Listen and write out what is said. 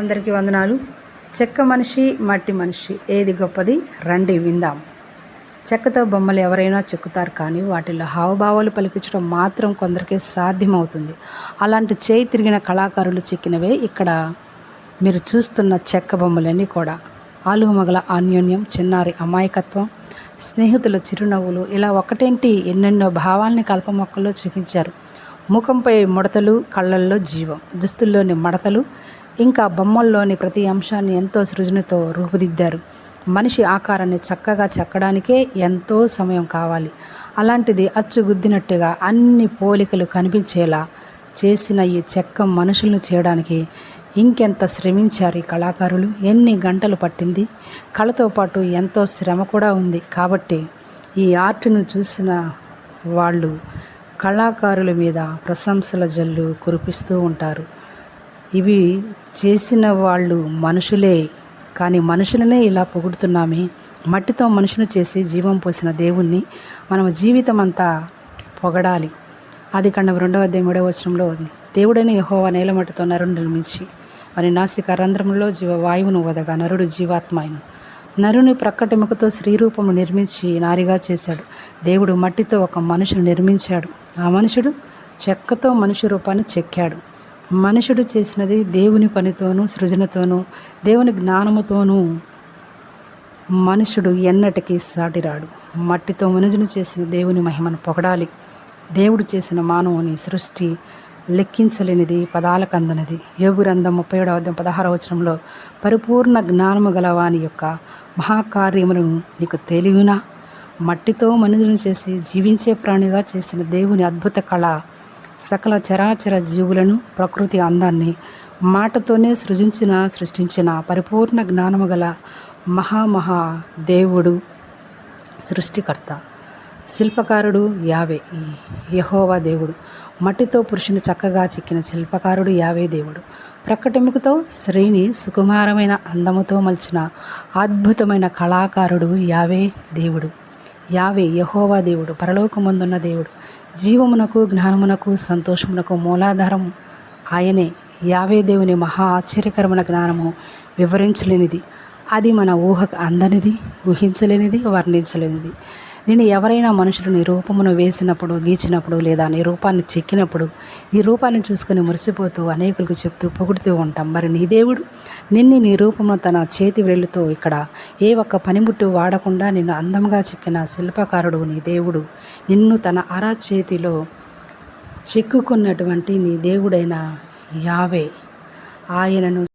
అందరికీ వందనాలు. చెక్క మనిషి మట్టి మనిషి ఏది గొప్పది రండి విందాం. చెక్కతో బొమ్మలు ఎవరైనా చెక్కుతారు కానీ వాటిల్లో హావభావాలు పలికించడం మాత్రం కొందరికి సాధ్యమవుతుంది. అలాంటి చేయి తిరిగిన కళాకారులు చెక్కినవే ఇక్కడ మీరు చూస్తున్న చెక్క బొమ్మలన్నీ కూడా. ఆలుమగల అన్యోన్యం చిన్నారి అమాయకత్వం స్నేహితుల చిరునవ్వులు ఇలా ఒకటేంటి ఎన్నెన్నో భావాల్ని కల్పమొక్కల్లో చూపించారు. ముఖంపై ముడతలు కళ్ళల్లో జీవం దుస్తుల్లోని మడతలు ఇంకా బొమ్మల్లోని ప్రతి అంశాన్ని ఎంతో సృజనతో రూపుదిద్దారు. మనిషి ఆకారాన్ని చక్కగా చెక్కడానికే ఎంతో సమయం కావాలి. అలాంటిది అచ్చుగుద్దినట్టుగా అన్ని పోలికలు కనిపించేలా చేసిన ఈ చెక్క మనుషులను చేయడానికి ఇంకెంత శ్రమించారు ఈ కళాకారులు? ఎన్ని గంటలు పట్టింది? కళతో పాటు ఎంతో శ్రమ కూడా ఉంది కాబట్టి ఈ ఆర్ట్ను చూసిన వాళ్ళు కళాకారుల మీద ప్రశంసల జల్లు కురిపిస్తూ ఉంటారు. ఇవి చేసిన వాళ్ళు మనుషులే కానీ మనుషులనే ఇలా పొగుడుతున్నామే. మట్టితో మనుషులు చేసి జీవం పోసిన దేవుణ్ణి మనం జీవితం అంతా పొగడాలి. అది కండం రెండవ అధ్యాయం మూడవ వచనంలో దేవుడైన యహోవ నేలమట్టితో నరుడు నిర్మించి మరి నాసిక రంధ్రములో జీవ వాయువును వదగా నరుడు జీవాత్మాయను నరుని ప్రక్కటెముకతో స్త్రీరూపము నిర్మించి నారిగా చేశాడు. దేవుడు మట్టితో ఒక మనుషుని నిర్మించాడు. ఆ మనుషుడు చెక్కతో మనుషు రూపాన్ని చెక్కాడు. మనుషుడు చేసినది దేవుని పనితోనూ సృజనతోనూ దేవుని జ్ఞానముతోనూ మనుషుడు ఎన్నటికీ సాటిరాడు. మట్టితో మనుజును చేసిన దేవుని మహిమను పొగడాలి. దేవుడు చేసిన మానవుని సృష్టి లెక్కించలేనిది పదాలకు అందనిది. యోగురంధం ముప్పై ఏడవ అధ్యాయం పదహారవ వచనంలో పరిపూర్ణ జ్ఞానము గలవాని యొక్క మహాకార్యములను నీకు తెలియనా? మట్టితో మనుజును చేసి జీవించే ప్రాణిగా చేసిన దేవుని అద్భుత కళ సకల చరాచర జీవులను ప్రకృతి అందాన్ని మాటతోనే సృజించిన సృష్టించిన పరిపూర్ణ జ్ఞానము గల మహామహా దేవుడు సృష్టికర్త శిల్పకారుడు యావే యహోవా దేవుడు. మట్టితో పురుషుని చక్కగా చిక్కిన శిల్పకారుడు యావే దేవుడు. ప్రక్కటెముకతో శ్రీని సుకుమారమైన అందముతో మలిచిన అద్భుతమైన కళాకారుడు యావే దేవుడు. యావే యహోవా దేవుడు పరలోకమందున్న దేవుడు. జీవమునకు జ్ఞానమునకు సంతోషమునకు మూలాధారం ఆయనే. యావే దేవుని మహా ఆశ్చర్యకరమైన జ్ఞానము వివరించలేనిది. అది మన ఊహకు అందనిది ఊహించలేనిది వర్ణించలేనిది. నేను ఎవరైనా మనుషులు నీ రూపమును వేసినప్పుడు గీచినప్పుడు లేదా నీ రూపాన్ని చెక్కినప్పుడు ఈ రూపాన్ని చూసుకొని మురిసిపోతూ అనేకులకు చెప్తూ పొగుడుతూ ఉంటాం. మరి నీ దేవుడు నిన్ను నీ రూపమును తన చేతి వేళ్ళతో ఇక్కడ ఏ ఒక్క పనిముట్టు వాడకుండా నిన్ను అందంగా చెక్కిన శిల్పకారుడు నీ దేవుడు. నిన్ను తన అర చేతిలో చెక్కుకున్నటువంటి నీ దేవుడైన యావే. ఆయనను